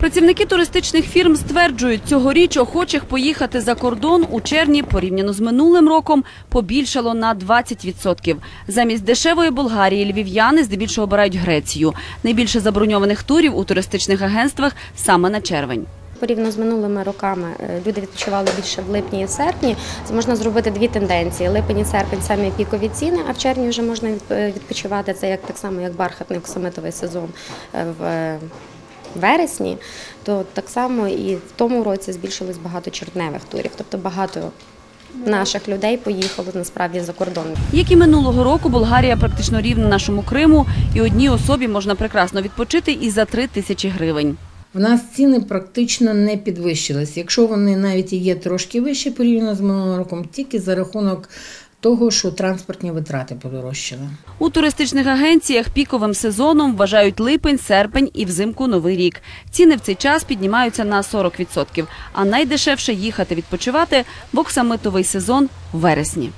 Працівники туристичних фірм стверджують, цьогоріч охочих поїхати за кордон у червні порівняно з минулим роком побільшало на 20%. Замість дешевої Болгарії львів'яни здебільшого обирають Грецію. Найбільше заброньованих турів у туристичних агентствах саме на червень. Порівняно з минулими роками е, люди відпочивали більше в липні і серпні. Можна зробити дві тенденції: липень і серпень самі пікові ціни, а в червні вже можна відп- відпочивати. Це як так само, як бархатний оксамитовий сезон е, в е, вересні. То так само і в тому році збільшилось багато чорневих турів, тобто багато. Наших людей поїхало насправді за кордон. Як і минулого року, Болгарія практично рівна нашому Криму, і одній особі можна прекрасно відпочити і за 3 тисячі гривень. В нас ціни практично не підвищились. Якщо вони навіть і є трошки вищі порівняно з минулим роком, тільки за рахунок того, що транспортні витрати подорожчали. У туристичних агенціях піковим сезоном вважають липень, серпень і взимку новий рік. Ціни в цей час піднімаються на 40%, а найдешевше їхати відпочивати в оксамитовий сезон в вересні.